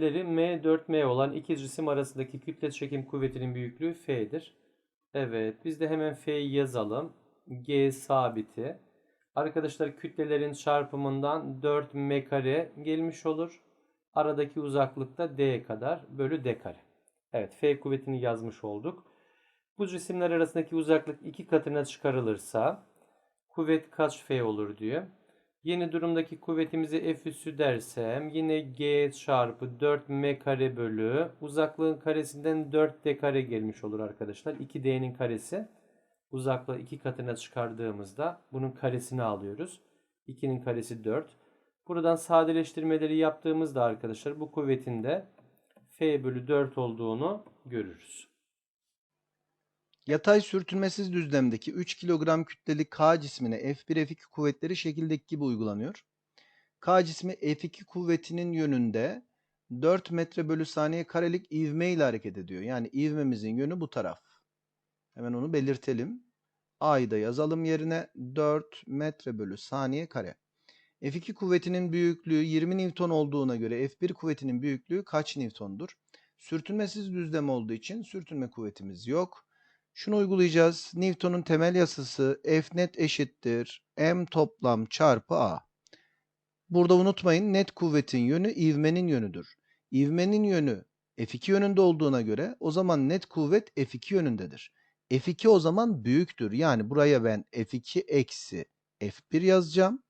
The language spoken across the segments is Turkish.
kütleleri M4M olan iki cisim arasındaki kütle çekim kuvvetinin büyüklüğü F'dir. Evet, biz de hemen F'yi yazalım. G sabiti. Arkadaşlar kütlelerin çarpımından 4 M kare gelmiş olur. Aradaki uzaklık da D kadar bölü D kare. Evet, F kuvvetini yazmış olduk. Bu cisimler arasındaki uzaklık iki katına çıkarılırsa kuvvet kaç F olur diyor. Yeni durumdaki kuvvetimizi F üssü dersem yine G çarpı 4 M kare bölü uzaklığın karesinden 4 D kare gelmiş olur arkadaşlar. 2D'nin karesi uzaklığı iki katına çıkardığımızda bunun karesini alıyoruz. 2'nin karesi 4. Buradan sadeleştirmeleri yaptığımızda arkadaşlar bu kuvvetin de F bölü 4 olduğunu görürüz. Yatay sürtünmesiz düzlemdeki 3 kilogram kütleli K cismine F1 F2 kuvvetleri şekildeki gibi uygulanıyor. K cismi F2 kuvvetinin yönünde 4 metre bölü saniye karelik ivme ile hareket ediyor. Yani ivmemizin yönü bu taraf. Hemen onu belirtelim. A'yı da yazalım yerine 4 metre bölü saniye kare. F2 kuvvetinin büyüklüğü 20 Newton olduğuna göre F1 kuvvetinin büyüklüğü kaç Newton'dur? Sürtünmesiz düzlem olduğu için sürtünme kuvvetimiz yok. Şunu uygulayacağız. Newton'un temel yasası F net eşittir M toplam çarpı A. Burada unutmayın net kuvvetin yönü ivmenin yönüdür. İvmenin yönü F2 yönünde olduğuna göre o zaman net kuvvet F2 yönündedir. F2 o zaman büyüktür. Yani buraya ben F2 eksi F1 yazacağım.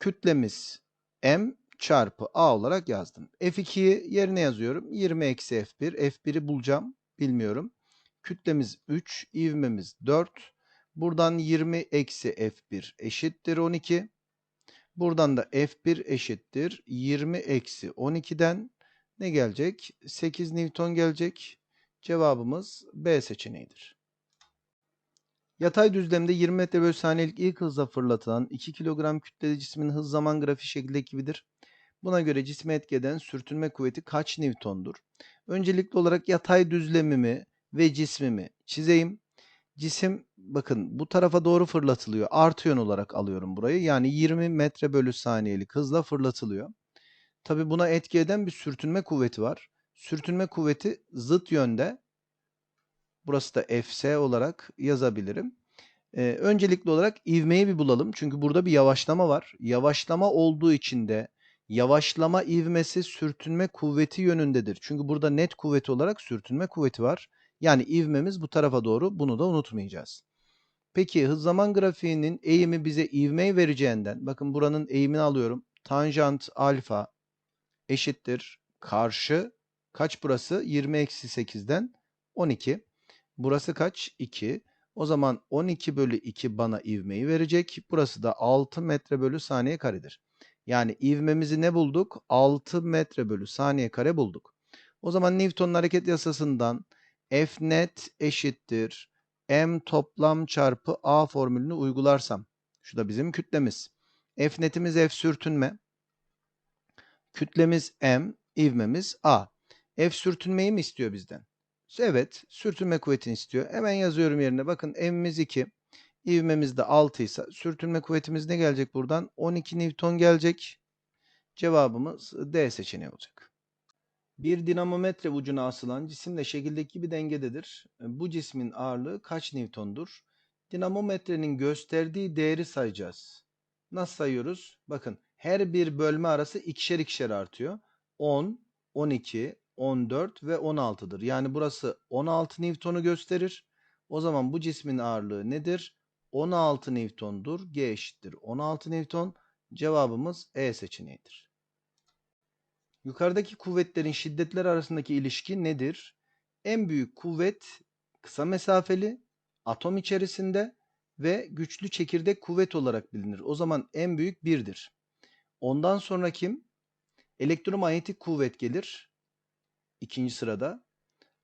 Kütlemiz M çarpı A olarak yazdım. F2'yi yerine yazıyorum. 20 eksi F1. F1'i bulacağım. Bilmiyorum. Kütlemiz 3, ivmemiz 4. Buradan 20 eksi F1 eşittir 12. Buradan da F1 eşittir 20 eksi 12'den ne gelecek? 8 Newton gelecek. Cevabımız B seçeneğidir. Yatay düzlemde 20 metre bölü saniyelik ilk hızla fırlatılan 2 kilogram kütleli cismin hız zaman grafiği şekildeki gibidir. Buna göre cisme etki eden sürtünme kuvveti kaç Newton'dur? Öncelikli olarak yatay düzlemimi ve cismimi çizeyim. Cisim bakın bu tarafa doğru fırlatılıyor. Artı yön olarak alıyorum burayı. Yani 20 metre bölü saniyelik hızla fırlatılıyor. Tabi buna etki eden bir sürtünme kuvveti var. Sürtünme kuvveti zıt yönde. Burası da Fs olarak yazabilirim. Ee, öncelikli olarak ivmeyi bir bulalım. Çünkü burada bir yavaşlama var. Yavaşlama olduğu için de yavaşlama ivmesi sürtünme kuvveti yönündedir. Çünkü burada net kuvveti olarak sürtünme kuvveti var. Yani ivmemiz bu tarafa doğru. Bunu da unutmayacağız. Peki hız zaman grafiğinin eğimi bize ivmeyi vereceğinden bakın buranın eğimini alıyorum. Tanjant alfa eşittir karşı kaç burası? 20 eksi 8'den 12. Burası kaç? 2. O zaman 12 bölü 2 bana ivmeyi verecek. Burası da 6 metre bölü saniye karedir. Yani ivmemizi ne bulduk? 6 metre bölü saniye kare bulduk. O zaman Newton'un hareket yasasından F net eşittir M toplam çarpı A formülünü uygularsam. Şu da bizim kütlemiz. F netimiz F sürtünme. Kütlemiz M, ivmemiz A. F sürtünmeyi mi istiyor bizden? Evet, sürtünme kuvvetini istiyor. Hemen yazıyorum yerine. Bakın M'imiz 2, ivmemiz de 6 ise sürtünme kuvvetimiz ne gelecek buradan? 12 Newton gelecek. Cevabımız D seçeneği olacak. Bir dinamometre ucuna asılan cisimle şekildeki bir dengededir. Bu cismin ağırlığı kaç Newton'dur? Dinamometrenin gösterdiği değeri sayacağız. Nasıl sayıyoruz? Bakın her bir bölme arası ikişer ikişer artıyor. 10, 12, 14 ve 16'dır. Yani burası 16 Newton'u gösterir. O zaman bu cismin ağırlığı nedir? 16 Newton'dur. G eşittir 16 Newton. Cevabımız E seçeneğidir. Yukarıdaki kuvvetlerin şiddetler arasındaki ilişki nedir? En büyük kuvvet kısa mesafeli, atom içerisinde ve güçlü çekirdek kuvvet olarak bilinir. O zaman en büyük 1'dir. Ondan sonra kim? Elektromanyetik kuvvet gelir. ikinci sırada.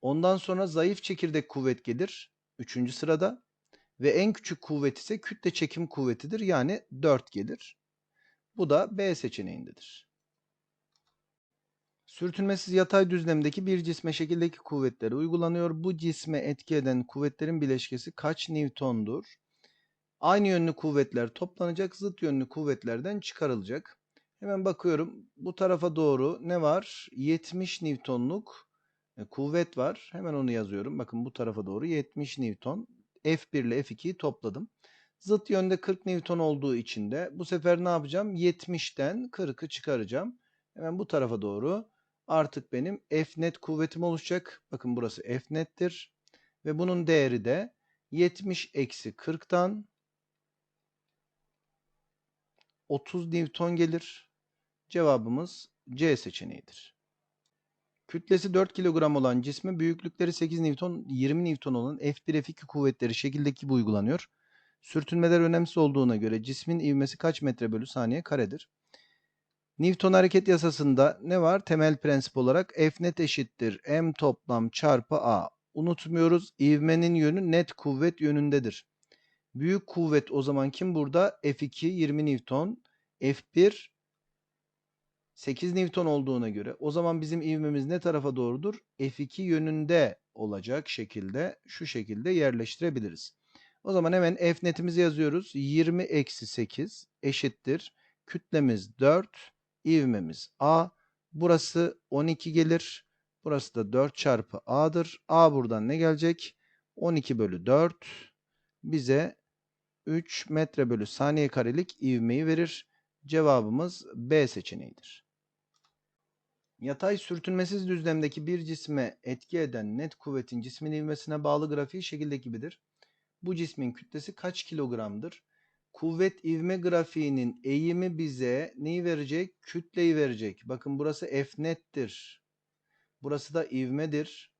Ondan sonra zayıf çekirdek kuvvet gelir. Üçüncü sırada. Ve en küçük kuvvet ise kütle çekim kuvvetidir. Yani 4 gelir. Bu da B seçeneğindedir. Sürtünmesiz yatay düzlemdeki bir cisme şekildeki kuvvetleri uygulanıyor. Bu cisme etki eden kuvvetlerin bileşkesi kaç Newton'dur? Aynı yönlü kuvvetler toplanacak, zıt yönlü kuvvetlerden çıkarılacak. Hemen bakıyorum. Bu tarafa doğru ne var? 70 Newton'luk e, kuvvet var. Hemen onu yazıyorum. Bakın bu tarafa doğru 70 Newton. F1 ile F2'yi topladım. Zıt yönde 40 Newton olduğu için de bu sefer ne yapacağım? 70'ten 40'ı çıkaracağım. Hemen bu tarafa doğru artık benim F net kuvvetim oluşacak. Bakın burası F nettir. Ve bunun değeri de 70 eksi 40'tan 30 Newton gelir. Cevabımız C seçeneğidir. Kütlesi 4 kilogram olan cisme büyüklükleri 8 Newton, 20 Newton olan F1, F2 kuvvetleri şekildeki gibi uygulanıyor. Sürtünmeler önemsiz olduğuna göre cismin ivmesi kaç metre bölü saniye karedir? Newton hareket yasasında ne var? Temel prensip olarak F net eşittir M toplam çarpı A. Unutmuyoruz ivmenin yönü net kuvvet yönündedir. Büyük kuvvet o zaman kim burada? F2 20 Newton, F1 8 Newton olduğuna göre o zaman bizim ivmemiz ne tarafa doğrudur? F2 yönünde olacak şekilde şu şekilde yerleştirebiliriz. O zaman hemen F netimizi yazıyoruz. 20 eksi 8 eşittir. Kütlemiz 4, ivmemiz A. Burası 12 gelir. Burası da 4 çarpı A'dır. A buradan ne gelecek? 12 bölü 4 bize 3 metre bölü saniye karelik ivmeyi verir. Cevabımız B seçeneğidir. Yatay sürtünmesiz düzlemdeki bir cisme etki eden net kuvvetin cismin ivmesine bağlı grafiği şekildeki gibidir. Bu cismin kütlesi kaç kilogramdır? Kuvvet ivme grafiğinin eğimi bize neyi verecek? Kütleyi verecek. Bakın burası F nettir. Burası da ivmedir.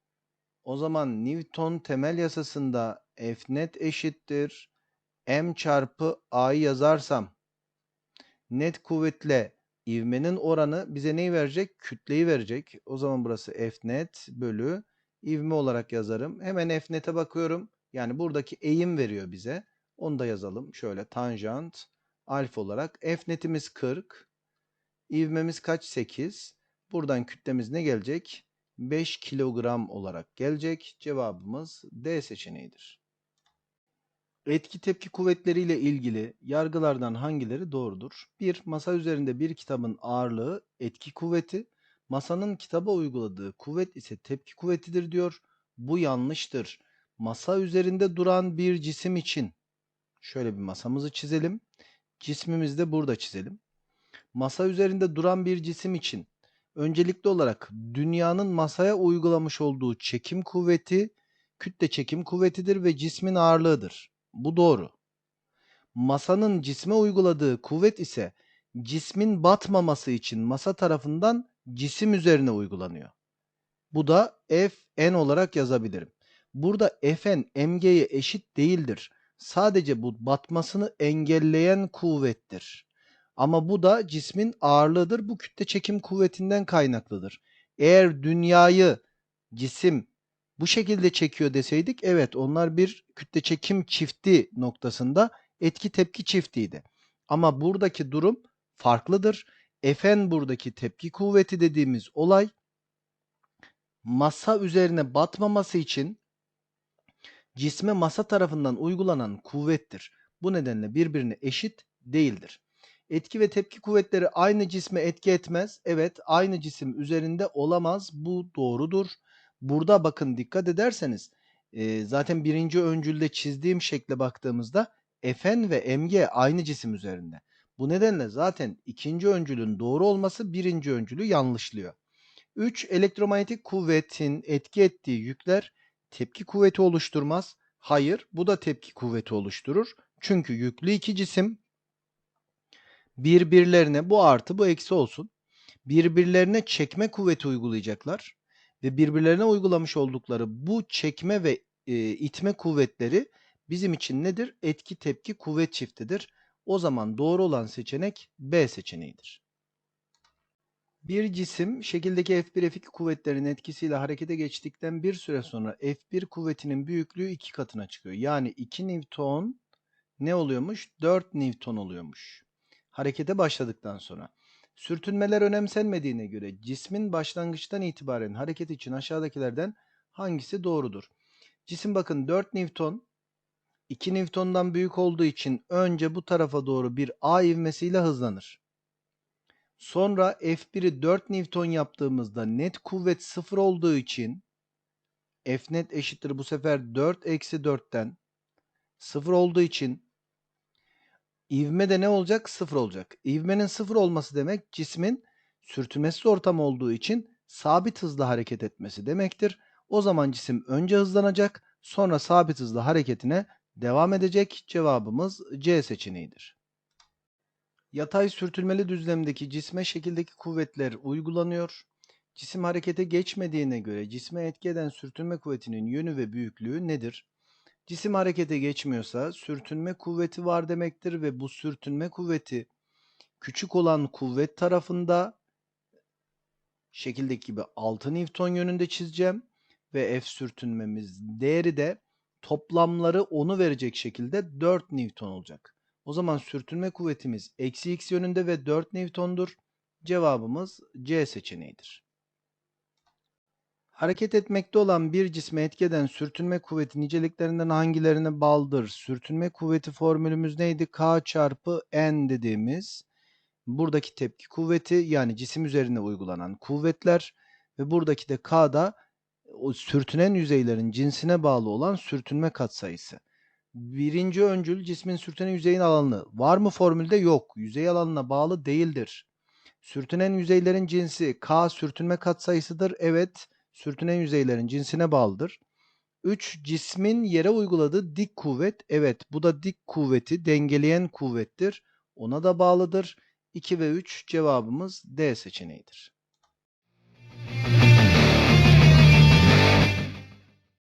O zaman Newton temel yasasında F net eşittir. M çarpı A'yı yazarsam net kuvvetle ivmenin oranı bize neyi verecek? Kütleyi verecek. O zaman burası F net bölü ivme olarak yazarım. Hemen F net'e bakıyorum. Yani buradaki eğim veriyor bize. Onu da yazalım. Şöyle tanjant alfa olarak. F netimiz 40. İvmemiz kaç? 8. Buradan kütlemiz ne gelecek? 5 kilogram olarak gelecek. Cevabımız D seçeneğidir. Etki tepki kuvvetleriyle ilgili yargılardan hangileri doğrudur? 1. Masa üzerinde bir kitabın ağırlığı etki kuvveti. Masanın kitaba uyguladığı kuvvet ise tepki kuvvetidir diyor. Bu yanlıştır. Masa üzerinde duran bir cisim için şöyle bir masamızı çizelim. Cismimizi de burada çizelim. Masa üzerinde duran bir cisim için öncelikli olarak dünyanın masaya uygulamış olduğu çekim kuvveti kütle çekim kuvvetidir ve cismin ağırlığıdır. Bu doğru. Masanın cisme uyguladığı kuvvet ise cismin batmaması için masa tarafından cisim üzerine uygulanıyor. Bu da Fn olarak yazabilirim. Burada Fn mg'ye eşit değildir. Sadece bu batmasını engelleyen kuvvettir. Ama bu da cismin ağırlığıdır. Bu kütle çekim kuvvetinden kaynaklıdır. Eğer dünyayı cisim bu şekilde çekiyor deseydik evet onlar bir kütle çekim çifti noktasında etki tepki çiftiydi. Ama buradaki durum farklıdır. Fn buradaki tepki kuvveti dediğimiz olay masa üzerine batmaması için cisme masa tarafından uygulanan kuvvettir. Bu nedenle birbirine eşit değildir. Etki ve tepki kuvvetleri aynı cisme etki etmez. Evet, aynı cisim üzerinde olamaz. Bu doğrudur. Burada bakın dikkat ederseniz e, zaten birinci öncülde çizdiğim şekle baktığımızda Fn ve Mg aynı cisim üzerinde. Bu nedenle zaten ikinci öncülün doğru olması birinci öncülü yanlışlıyor. 3. Elektromanyetik kuvvetin etki ettiği yükler tepki kuvveti oluşturmaz. Hayır, bu da tepki kuvveti oluşturur. Çünkü yüklü iki cisim birbirlerine bu artı bu eksi olsun. Birbirlerine çekme kuvveti uygulayacaklar ve birbirlerine uygulamış oldukları bu çekme ve e, itme kuvvetleri bizim için nedir? Etki tepki kuvvet çiftidir. O zaman doğru olan seçenek B seçeneğidir. Bir cisim şekildeki F1 F2 kuvvetlerin etkisiyle harekete geçtikten bir süre sonra F1 kuvvetinin büyüklüğü iki katına çıkıyor. Yani 2 Newton ne oluyormuş? 4 Newton oluyormuş. Harekete başladıktan sonra. Sürtünmeler önemsenmediğine göre cismin başlangıçtan itibaren hareket için aşağıdakilerden hangisi doğrudur? Cisim bakın 4 Newton 2 Newton'dan büyük olduğu için önce bu tarafa doğru bir A ivmesiyle hızlanır. Sonra F1'i 4 Newton yaptığımızda net kuvvet 0 olduğu için F net eşittir bu sefer 4 eksi 4'ten 0 olduğu için ivme de ne olacak? 0 olacak. İvmenin 0 olması demek cismin sürtünmesiz ortam olduğu için sabit hızla hareket etmesi demektir. O zaman cisim önce hızlanacak, sonra sabit hızla hareketine devam edecek. Cevabımız C seçeneğidir. Yatay sürtünmeli düzlemdeki cisme şekildeki kuvvetler uygulanıyor. Cisim harekete geçmediğine göre cisme etki eden sürtünme kuvvetinin yönü ve büyüklüğü nedir? Cisim harekete geçmiyorsa sürtünme kuvveti var demektir ve bu sürtünme kuvveti küçük olan kuvvet tarafında şekildeki gibi 6 Newton yönünde çizeceğim ve F sürtünmemiz değeri de toplamları 10'u verecek şekilde 4 Newton olacak. O zaman sürtünme kuvvetimiz eksi x yönünde ve 4 Newton'dur. Cevabımız C seçeneğidir. Hareket etmekte olan bir cisme etki eden sürtünme kuvveti niceliklerinden hangilerine bağlıdır? Sürtünme kuvveti formülümüz neydi? K çarpı N dediğimiz buradaki tepki kuvveti yani cisim üzerine uygulanan kuvvetler ve buradaki de K da o sürtünen yüzeylerin cinsine bağlı olan sürtünme katsayısı. Birinci öncül cismin sürtünen yüzeyin alanı var mı formülde? Yok. Yüzey alanına bağlı değildir. Sürtünen yüzeylerin cinsi K sürtünme katsayısıdır. Evet. Sürtünen yüzeylerin cinsine bağlıdır. 3. Cismin yere uyguladığı dik kuvvet. Evet bu da dik kuvveti dengeleyen kuvvettir. Ona da bağlıdır. 2 ve 3 cevabımız D seçeneğidir.